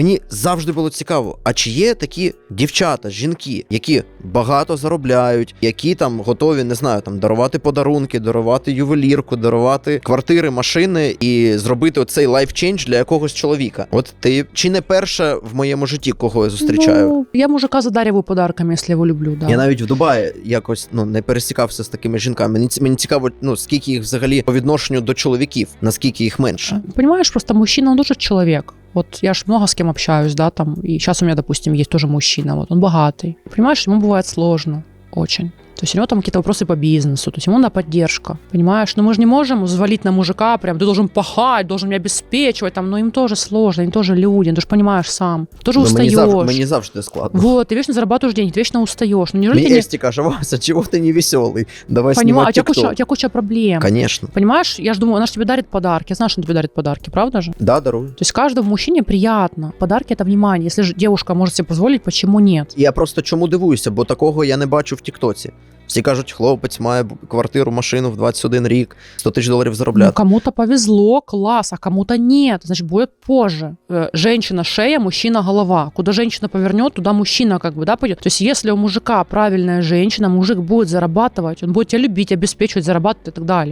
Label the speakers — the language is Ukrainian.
Speaker 1: мені завжди було цікаво, а чи є такі дівчата, жінки, які багато заробляють, які там готові, не знаю, там дарувати подарунки, дарувати ювелірку, дарувати квартири, машини і зробити оцей лайфчейндж для якогось чоловіка. От ти чи не перша в моєму житті, кого я зустрічаю?
Speaker 2: Ну, я мужика задариваю подарками, если его люблю, да.
Speaker 1: Я навіть в Дубаї якось ну не пересікався з такими жінками. Мені мені цікаво, ну скільки їх взагалі по відношенню до чоловіків, наскільки їх менше.
Speaker 2: Понимаешь, просто мужчина, он тоже человек. Вот я ж много с кем общаюсь, да, там, и сейчас у меня, допустим, есть тоже мужчина, вот, он богатый. Понимаешь, ему бывает сложно, очень. То есть у него там какие-то вопросы по бизнесу, то есть ему надо поддержка, понимаешь? Но мы же не можем взвалить на мужика прям, ты должен пахать, должен меня обеспечивать, там, но им тоже сложно, они тоже люди, ты же понимаешь сам, тоже
Speaker 1: Ну, мені,
Speaker 2: устаешь.
Speaker 1: завжди, мені завжди складно.
Speaker 2: Вот, ты вечно зарабатываешь деньги, ты вечно устаешь. Ну, неужели
Speaker 1: Мені
Speaker 2: ты не...
Speaker 1: Есті каже, Вася, чого ти не веселий? Давай
Speaker 2: Понимаю, а у
Speaker 1: знімати
Speaker 2: тебя, куча, у
Speaker 1: TikTok.
Speaker 2: тебя куча проблем.
Speaker 1: Конечно.
Speaker 2: Понимаешь, я же думаю, она же тебе дарит подарки. Я знаю, что она тебе дарит подарки, правда же?
Speaker 1: Да, дарую.
Speaker 2: То есть каждому мужчине приятно. Подарки это внимание. Если же девушка может себе позволить, почему нет?
Speaker 1: Я просто чому дивуюся, бо такого я не бачу в Тіктоці. Всі кажуть, хлопець має б- квартиру, машину в 21 рік, 100 тисяч доларів
Speaker 2: Ну,
Speaker 1: заробляти.
Speaker 2: кому-то повезло, класс, а кому-то нет. Значит, будет позже. Э, Женщина шея, мужчина голова. Куда женщина повернет, туда мужчина как бы, да, пойдет. То есть, если у мужика правильная женщина, мужик будет зарабатывать, он будет тебя любить, обеспечивать, зарабатывать и так далее.